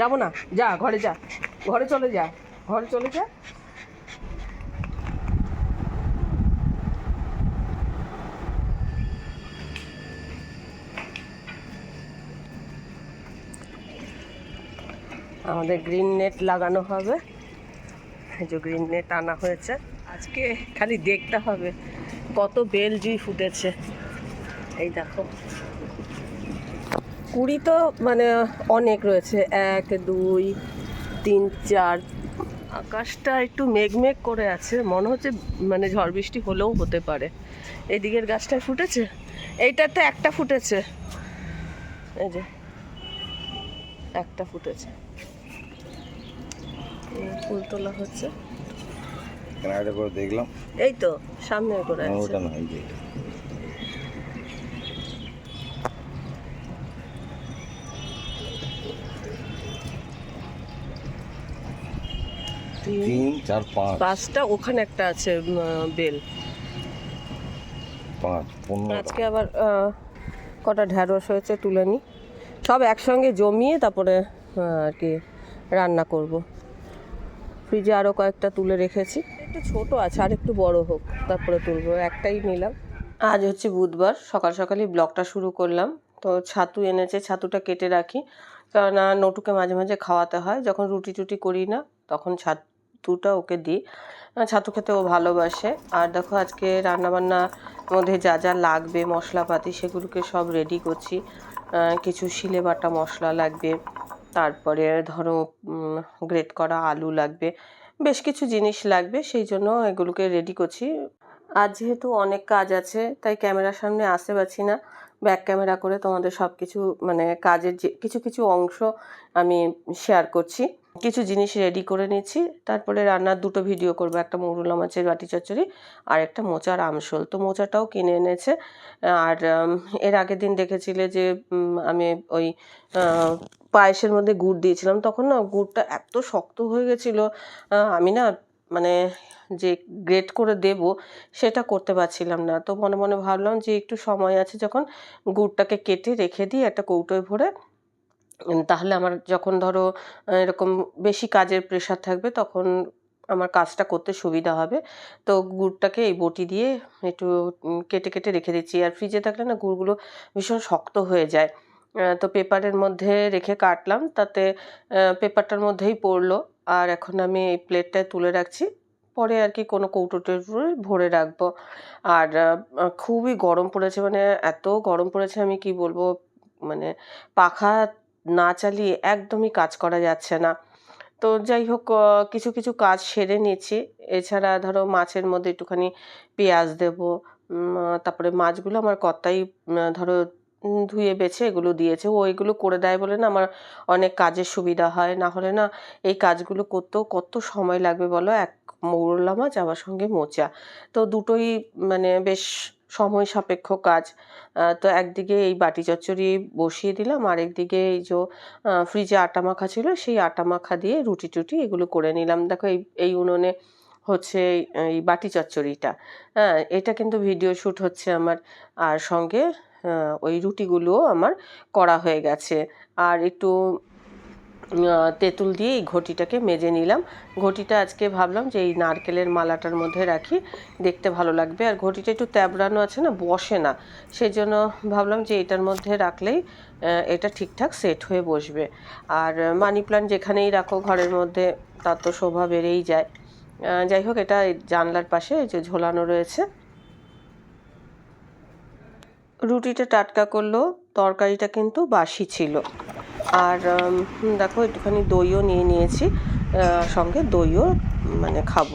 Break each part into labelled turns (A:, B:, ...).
A: যাব না, যা, ঘরে যা, ঘরে চলে যা, ঘরে চলে যা। আমাদের গ্রিন নেট লাগানো হবে। এই যে গ্রিন নেট আনা হয়েছে। আজকে খালি দেখতে হবে কত বেল জুই ফুটেছে। এই দেখো। কুড়ি তো মানে অনেক রয়েছে। এক দুই তিন চার। আকাশটা একটু মেঘমেঘ করে আছে। মনে হচ্ছে মানে ঝড় বৃষ্টি হলেও হতে পারে। এদিকের গাছটায় ফুটেছে? এইটাতে একটা ফুটেছে। এই যে একটা ফুটেছে। ফুল তোলা হচ্ছে।
B: দেখলাম।
A: এই তো সামনে করে আছে
B: ওটা না এই যে এটা।
A: তিন,
B: চার পাঁচ।
A: পাঁচটা ওখানে একটা আছে বেল।
B: পাঁচ পনেরো।
A: আজকে আবার কটা ঢ্যাঁড়স হয়েছে তুলে নিই সব একসঙ্গে জমিয়ে তারপরে আর কি রান্না করব। ফ্রিজে আরও কয়েকটা তুলে রেখেছি। একটু ছোট আছে আর একটু বড় হোক তারপরে তুলবো। একটাই নিলাম। আজ হচ্ছে বুধবার সকাল সকালই ব্লগটা শুরু করলাম। তো ছাতু এনেছে ছাতুটা কেটে রাখি। কেননা নটুকে মাঝে মাঝে খাওয়াতে হয় যখন রুটি টুটি করি না তখন ছাতুটা ওকে দিই। ছাতু খেতে ও ভালোবাসে। আর দেখো আজকে রান্নাবান্নার মধ্যে যা যা লাগবে, মশলাপাতি, সেগুলোকে সব রেডি করছি। কিছু শিলে বাটা মশলা লাগবে, তারপরে ধরো গ্রেট করা আলু লাগবে, বেশ কিছু জিনিস লাগবে, সেই জন্য এগুলোকে রেডি করছি। আর যেহেতু অনেক কাজ আছে, তাই ক্যামেরার সামনে আসতে পারছি না। ব্যাক ক্যামেরা করে তোমাদের সব কিছু মানে কাজের যে, কিছু কিছু অংশ আমি শেয়ার করছি। কিছু জিনিস রেডি করে নিচ্ছি। তারপরে রান্নার দুটো ভিডিও করব, একটা মৌরলা মাছের বাটি চচ্চড়ি আর একটা মোচার আমশোল। তো মোচাটাও কিনে এনেছে। আর এর আগের দিন দেখেছিলে যে আমি ওই পায়েসের মধ্যে গুড় দিয়েছিলাম। তখন না গুড়টা এত শক্ত হয়ে গেছিল আমি না মানে যে গ্রেট করে দেব সেটা করতে পারছিলাম না। তো মনে মনে ভাবলাম যে একটু সময় আছে যখন গুড়টাকে কেটে রেখে দিই, একটা কৌটোয় ভরে তাহলে আমার যখন ধরো এরকম বেশি কাজের প্রেশার থাকবে, তখন আমার কাজটা করতে সুবিধা হবে। তো গুড়টাকে এই বটি দিয়ে একটু কেটে কেটে রেখে দিচ্ছি। আর ফ্রিজে থাকলে না গুড়গুলো ভীষণ শক্ত হয়ে যায়। তো পেপারের মধ্যে রেখে কাটলাম, তাতে পেপারটার মধ্যেই পড়ল। আর এখন আমি এই প্লেটটায় তুলে রাখছি। পরে আর কি কোনো কৌটো ভরে রাখব। আর খুবই গরম পড়েছে। মানে এত গরম পড়েছে আমি কি বলব মানে পাখা চালিয়ে একদমই কাজ করা যাচ্ছে না। তো যাই হোক কিছু কিছু কাজ সেরে নিয়েছি। এছাড়া ধরো মাছের মধ্যে একটুখানি পেঁয়াজ দেবো তারপরে মাছগুলো আমার কর্তাই ধরো ধুয়ে বেছে এগুলো দিয়েছে। ও এগুলো করে দেয় বলে না আমার অনেক কাজের সুবিধা হয়। না হলে না এই কাজগুলো করতেও কত সময় লাগবে বলো? এক মৌরলা মাছ, আমার সঙ্গে মোচা। তো দুটোই মানে বেশ সময় সাপেক্ষ কাজ। তো একদিকে এই বাটি চচ্চড়ি বসিয়ে দিলাম আর একদিকে এই যে ফ্রিজে আটা মাখা ছিল, সেই আটা মাখা দিয়ে রুটি টুটি এগুলো করে নিলাম। দেখো এই এই উনুনে হচ্ছে এই- বাটি চচ্চড়িটা। হ্যাঁ এটা কিন্তু ভিডিও শ্যুট হচ্ছে আমার, আর সঙ্গে ওই রুটিগুলোও আমার করা হয়ে গেছে। আর একটু তেঁতুল দিয়ে এই ঘটিটাকে মেজে নিলাম। ঘটিটা আজকে ভাবলাম যে এই নারকেলের মালাটার মধ্যে রাখি, দেখতে ভালো লাগবে। আর ঘটিটা একটু ট্যাবড়ানো আছে না, বসে না। সেই জন্য ভাবলাম যে এটার মধ্যে রাখলেই এটা ঠিকঠাক সেট হয়ে বসবে। আর মানি প্ল্যান্ট যেখানেই রাখো ঘরের মধ্যে, তার তো শোভা বেড়েই যায়। যাই হোক, এটা জানলার পাশে যে ঝোলানো রয়েছে। রুটিটা টাটকা করলেও তরকারিটা কিন্তু বাসি ছিল। আর দেখো একটুখানি দইও নিয়ে নিয়েছি সঙ্গে দইও মানে খাব।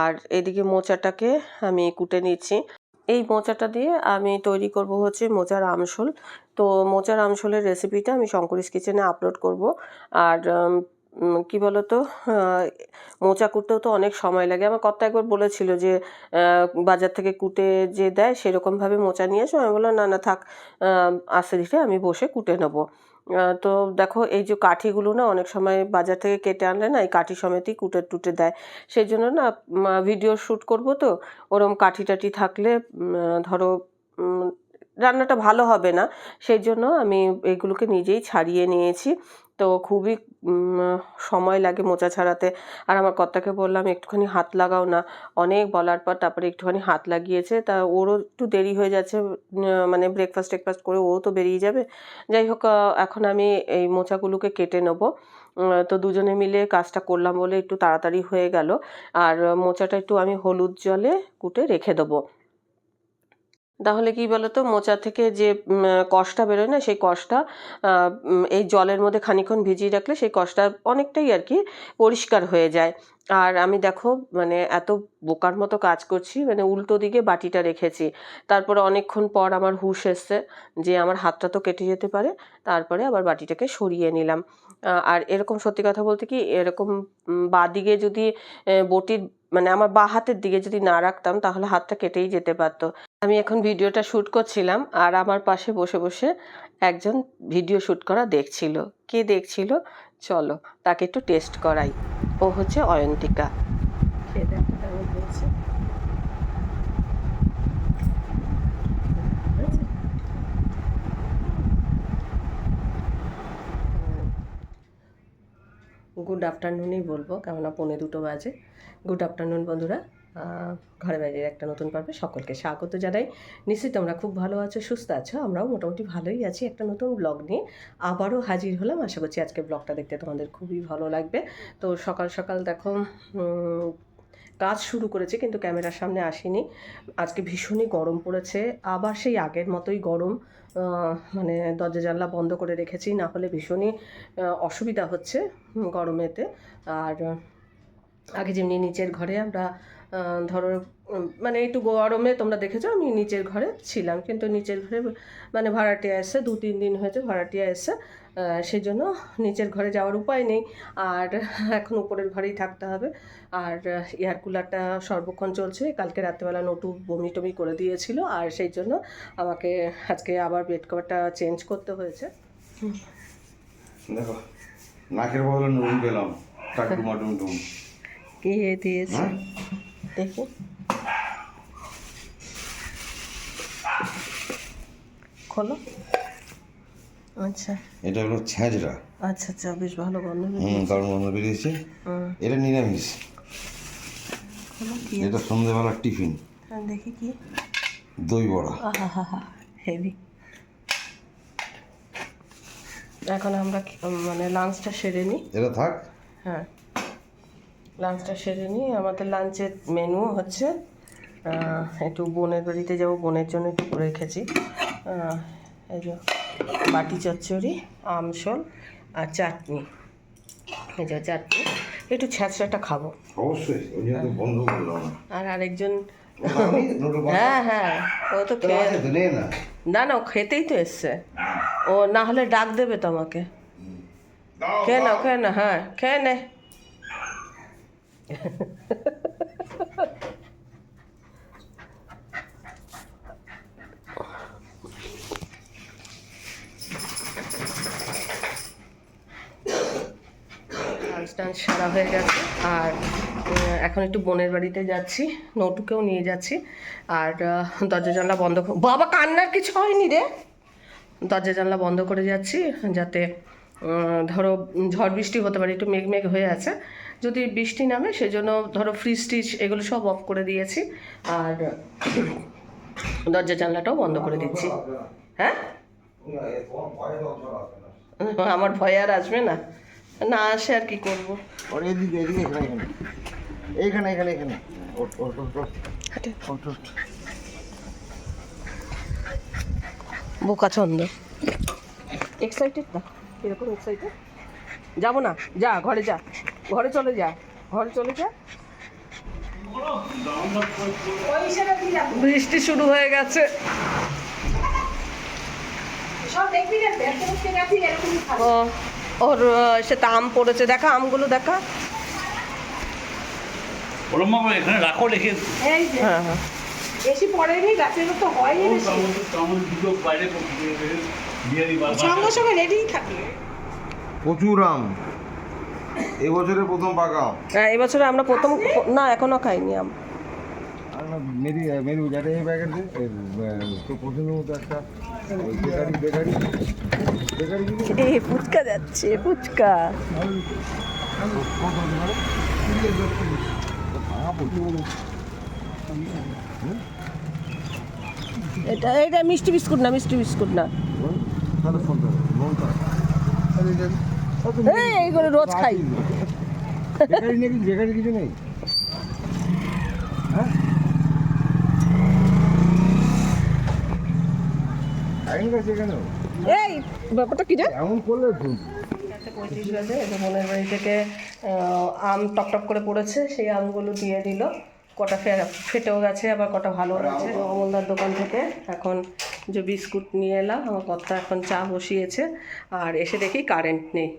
A: আর এদিকে মোচাটাকে আমি কুটে নিচ্ছি। এই মোচাটা দিয়ে আমি তৈরি করব হচ্ছে মোচার আমসোল তো মোচার আমসোলের রেসিপিটা আমি শঙ্করিস কিচেনে আপলোড করব। আর কি বলতো? মোচা কুটতেও তো অনেক সময় লাগে। আমার কর্তা একবার বলেছিল যে বাজার থেকে কুটে যে দেয়, সেরকমভাবে মোচা নিয়ে এসো। আমি বললাম, না না, থাক আস্তে ধীরে আমি বসে কুটে নেব। তো দেখো, এই যে কাঠিগুলো না, অনেক সময় বাজার থেকে কেটে আনলে না, এই কাঠি সমেতই কুটে টুটে দেয়। সেই জন্য না ভিডিও শ্যুট করব তো, ওরম কাঠি টাঠি থাকলে ধরো রান্নাটা ভালো হবে না। সেই জন্য আমি এগুলোকে নিজেই ছাড়িয়ে নিয়েছি। তো খুবই সময় লাগে মোচা ছাড়াতে। আর আমার কর্তাকে বললাম, একটুখানি হাত লাগাও না। অনেক বলার পর তারপরে একটুখানি হাত লাগিয়েছে। তা ওরও একটু দেরি হয়ে যাচ্ছে মানে ব্রেকফাস্ট টেকফাস্ট করে ও তো বেরিয়ে যাবে। যাই হোক এখন আমি এই মোচাগুলোকে কেটে নেব। তো দুজনে মিলে কাজটা করলাম বলে একটু তাড়াতাড়ি হয়ে গেল। আর মোচাটা একটু আমি হলুদ জলে কুটে রেখে দেবো। তাহলে কি বলতো, মোচা থেকে যে কষটা বেরোয় না, সেই কষটা এই জলের মধ্যে খানিক্ষণ ভিজিয়ে রাখলে সেই কষটা অনেকটাই আর কি পরিষ্কার হয়ে যায়। আর আমি দেখো মানে এত বোকার মতো কাজ করছি মানে উল্টো দিকে বাটিটা রেখেছি। তারপরে অনেকক্ষণ পর আমার হুশ এসছে যে আমার হাতটা তো কেটে যেতে পারে, তারপরে আবার বাটিটাকে সরিয়ে নিলাম। আর এরকম সত্যি কথা বলতে কি, এরকম বাঁদিকে যদি বটির মানে আমার বাঁ হাতের দিকে যদি না রাখতাম, তাহলে হাতটা কেটেই যেতে পারতো। আমি এখন ভিডিওটা শ্যুট করছিলাম, আর আমার পাশে বসে বসে একজন ভিডিও শ্যুট করা দেখছিল। কে দেখছিল? চলো, তাকে একটু টেস্ট করাই। ও হচ্ছে অয়ন্তিকা? গুড আফটারনুনই বলব কেননা পৌনে দুটো বাজে। গুড আফটারনুন বন্ধুরা। ঘরে বাইরের একটা নতুন পর্বে সকলকে স্বাগত জানাই। নিশ্চয়ই তোমরা খুব ভালো আছো, সুস্থ আছো, আমরাও মোটামুটি ভালোই আছি। একটা নতুন ব্লগ নিয়ে আবারও হাজির হলাম। আশা করছি আজকে ব্লগটা দেখতে তোমাদের খুবই ভালো লাগবে। তো সকাল সকাল দেখো কাজ শুরু করেছে কিন্তু ক্যামেরার সামনে আসিনি। আজকে ভীষণই গরম পড়েছে। আবার সেই আগের মতোই গরম মানে দরজা জানলা বন্ধ করে রেখেছি, না হলে ভীষণই অসুবিধা হচ্ছে গরমেতে। আর আগে যেমনি নিচের ঘরে আমরা ধরো মানে একটু গরমে তোমরা দেখেছ আমি নিচের ঘরে ছিলাম কিন্তু নিচের ঘরে মানে ভাড়াটিয়া এসে দু তিন দিন হয়েছে ভাড়াটিয়া এসে সেই জন্য নিচের ঘরে যাওয়ার উপায় নেই আর এখন উপরের ঘরেই থাকতে হবে আর এয়ার কুলারটা সর্বক্ষণ চলছে কালকে রাত্রেবেলা নটু বমি টমি করে দিয়েছিল আর সেই জন্য আমাকে আজকে আবার বেড কভারটা চেঞ্জ করতে হয়েছে।
B: দেখো নাকের বদলে নুন পেলাম টাকুমা টুম টুম
A: কি দিয়েছে? দেখি। খোলো। আচ্ছা।
B: এটা হলো ছ্যাঁচড়া
A: আচ্ছা আচ্ছা বেশ ভালো গন্ধ
B: হুম। কারণ মনে বেরিয়েছে। এটা নিরামিষ। এটা সন্ধ্যেবেলার টিফিন।
A: হ্যাঁ, দেখি কি।
B: দই বড়া।
A: হেভি। এখন আমরা মানে লাঞ্চটা সেরে নিই
B: এটা থাক।
A: হ্যাঁ। লাঞ্চটা সেরে নিই আমাদের লাঞ্চের মেনু হচ্ছে একটু বোনের বাড়িতে যাব বোনের জন্য একটু করে রেখেছি। এই যে বাটি চচ্চড়ি আমশোল আর চাটনি। এই যে চাটনি একটু ছ্যাঁচড়াটা খাব।
B: অবশ্যই
A: আর আরেকজন হ্যাঁ হ্যাঁ ও তো খেয়ে
B: নে? না
A: ও খেতেই তো এসছে। ও না হলে ডাক দেবে তোমাকে। খেয়ে নাও খেয়ে না হ্যাঁ খেয়ে নে। টাঞ্চ সারা হয়ে গেছে। আর এখন একটু বোনের বাড়িতে যাচ্ছি। নটুকেও নিয়ে যাচ্ছি। আর দরজা জানলা বন্ধ বাবা, কান্নার কিছু হয়নি রে। দরজা জানলা বন্ধ করে যাচ্ছি, যাতে ধরো ঝড় বৃষ্টি হতে পারে একটু মেঘ মেঘ হয়ে আছে। যদি বৃষ্টি নামে সেজন্য ধরো ফ্রিজ টিজ এগুলো সব অফ করে দিয়েছি। আর দরজা জানলাটাও বন্ধ করে দিচ্ছি। হ্যাঁ? আমার ভয় আর আসবে না। না আসে আর কি করব?
B: এদিকে এদিকে এখানে এখানে। এখানে এখানে এখানে। ওঠ ওঠ ওঠ ওঠ।
A: হাঁটে।
B: ওঠ ওঠ।
A: বোকা ছন্দ এক্সাইটেড না? এরকম এক্সাইটেড যাব না যা ঘরে যা ঘরে চলে যা ঘরে চলে যা। বৃষ্টি শুরু হয়ে গেছে। ও ওর সে আম পড়েছে দেখা আমগুলো দেখা।
C: এখানে রাখো রেখে
A: হ্যাঁ হ্যাঁ।
D: বেশি পড়েনি গাছের তো হয় বেশি। সঙ্গে সঙ্গে রেডি থাকে
B: প্রচুর আম। এবছরে প্রথম পাকা
A: হ্যাঁ এবছরে আমরা প্রথম না এখনও খাইনি আম।
B: মেরি মেরি যাতে এই প্যাকেট তো পছন্দ মতো একটা। ওই বেকারি বেকারি।
A: এ ফুচকা যাচ্ছে ফুচকা। এটা এটা মিষ্টি বিস্কুট না মিষ্টি বিস্কুট না। এই এইগুলো রোজ খাই।
B: বেকারি নাকি বেকারি কিছু নেই? হ্যাঁ?
A: এই ব্যাপারটা কি রে?
B: এমন করলে
A: পঁয়ত্রিশ বাজে এটা বোনের বাড়ি থেকে আম টক টক করে পড়েছে সেই আমগুলো দিয়ে দিল। কটা ফে- ফেটেও গেছে আবার কটা ভালো আছে অমলদার দোকান থেকে এখন যে বিস্কুট নিয়ে এলাম আমার কর্তা এখন চা বসিয়েছে আর এসে দেখি কারেন্ট নেই।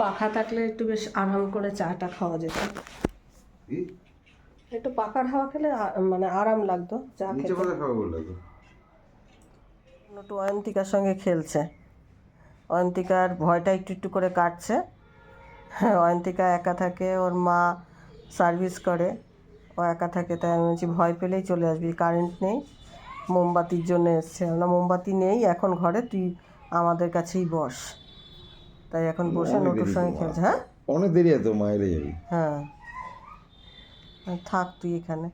A: পাখা থাকলে একটু বেশ আরাম করে চাটা খাওয়া যেত। একটু পাখার হাওয়া খেলে মানে আরাম লাগতো চা খেতে। একটু অয়ন্তিকার সঙ্গে খেলছে। অয়ন্তিকার ভয়টা একটু একটু করে কাটছে। হ্যাঁ অয়ন্তিকা একা থাকে ওর মা সার্ভিস করে ও একা থাকে তাই আমি বলছি ভয় পেলেই চলে আসবি কারেন্ট নেই মোমবাতির জন্য এসছে। আমরা মোমবাতি নেই এখন ঘরে তুই আমাদের কাছেই বস। তাই এখন বসে নটুর সঙ্গে খেলছে হ্যাঁ?
B: অনেক দেরি আছে মায়ের যাবি।
A: হ্যাঁ। থাক তুই এখানে।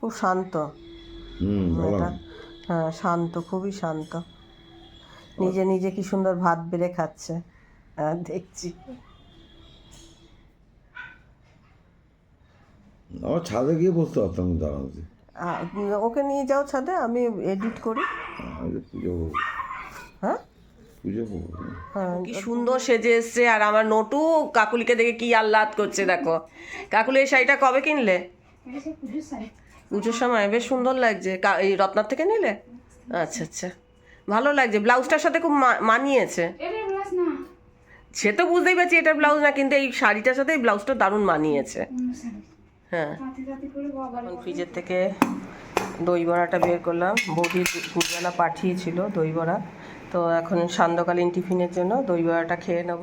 A: খুব শান্ত। হ্যাঁ শান্ত খুবই শান্ত। নিজে নিজে কি সুন্দর ভাত বেড়ে খাচ্ছে। হ্যাঁ দেখছি।
B: আমার ছাদে গিয়ে বসতে পারতাম
A: আ- ওকে নিয়ে যাও ছাদে আমি এডিট করি। হ্যাঁ?
B: পুজো করব।
A: হ্যাঁ কি সুন্দর সেজে এসছে আর আমার নটু কাকুলিকে দেখে কি আহ্লাদ করছে দেখো। কাকুলি এই শাড়িটা কবে কিনলে? পুজোর সময় বেশ সুন্দর লাগছে। কা- এই রত্নার থেকে নিলে? আচ্ছা আচ্ছা। ভালো লাগছে। ব্লাউজটার সাথে খুব মা- মানিয়েছে। সে তো বুঝতেই পারছি এটা ব্লাউজ না কিন্তু এই শাড়িটার সাথে এই ব্লাউজটা দারুণ মানিয়েছে। হ্যাঁ। ফ্রিজের থেকে দই বড়াটা বের করলাম। বৌদি দুপুরবেলা পাঠিয়েছিল দই বড়া। তো এখন সান্ধ্যকালীন টিফিনের জন্য দই বড়াটা খেয়ে নেব।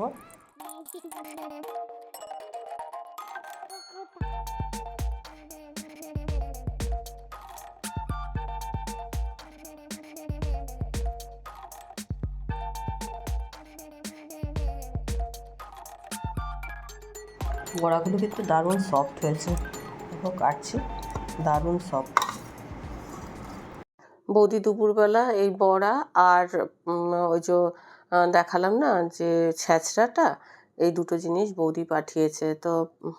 A: বড়াগুলো কিন্তু দারুণ সফট হয়েছে। দেখো, কাটছি। দারুণ সফট বৌদি দুপুরবেলা এই বড়া আর ওই যে দেখালাম না যে ছ্যাঁচড়াটা এই দুটো জিনিস বৌদি পাঠিয়েছে। তো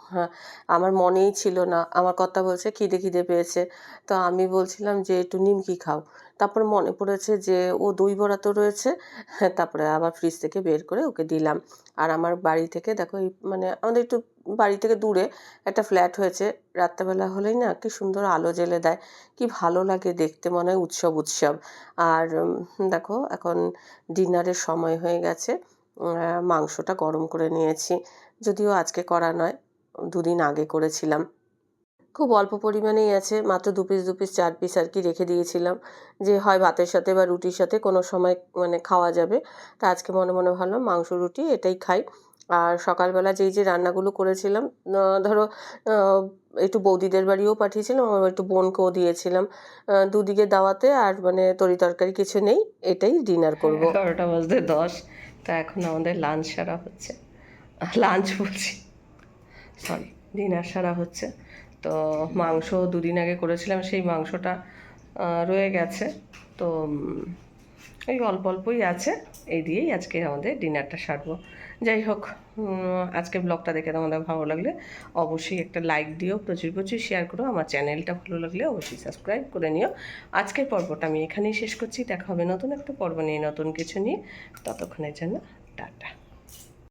A: হ্যাঁ, আমার মনেই ছিল না। আমার কথা বলছে খিদে খিদে পেয়েছে। তো আমি বলছিলাম যে একটু নিমকি খাও। তারপর মনে পড়েছে যে ও দই বড়া তো রয়েছে। হ্যাঁ, তারপরে আবার ফ্রিজ থেকে বের করে ওকে দিলাম। আর আমার বাড়ি থেকে দেখো এই মানে আমাদের একটু বাড়ি থেকে দূরে একটা ফ্ল্যাট হয়েছে। রাত্রেবেলা হলেই না কি সুন্দর আলো জ্বেলে দেয়। কি ভালো লাগে দেখতে মনে হয় উৎসব উৎসব। আর দেখো এখন ডিনারের সময় হয়ে গেছে। মাংসটা গরম করে নিয়েছি। যদিও আজকে করা নয়, দুদিন আগে করেছিলাম। খুব অল্প পরিমাণেই আছে, মাত্র দু পিস দু পিস চার পিস আর কি রেখে দিয়েছিলাম। যে হয় ভাতের সাথে বা রুটির সাথে কোনো সময় মানে খাওয়া যাবে। তা আজকে মনে মনে ভাবলাম মাংস, রুটি এটাই খাই। আর সকালবেলা যেই যে রান্নাগুলো করেছিলাম ধরো একটু বৌদিদের বাড়িও পাঠিয়েছিলাম, আবার একটু বোনকেও দিয়েছিলাম। দুদিকে দাওয়াতে আর মানে তরি তরকারি কিছু নেই, এটাই ডিনার করব। বাজতে দশ। তা এখন আমাদের লাঞ্চ সারা হচ্ছে। লাঞ্চ বলছি। সরি ডিনার সারা হচ্ছে। তো মাংস দুদিন আগে করেছিলাম, সেই মাংসটা রয়ে গেছে। তো এই অল্প অল্পই আছে। এই দিয়েই আজকে আমাদের ডিনারটা সারবো। যাই হোক আজকে ব্লগটা দেখে তোমাদের ভালো লাগলে অবশ্যই একটা লাইক দিও, প্রচুর প্রচুর শেয়ার করো, আমার চ্যানেলটা ভালো লাগলে অবশ্যই সাবস্ক্রাইব করে নিও। আজকের পর্বটা আমি এখানেই শেষ করছি, দেখা হবে নতুন একটা পর্ব নিয়ে, নতুন কিছু নিয়ে, ততক্ষণের জন্য টাটা।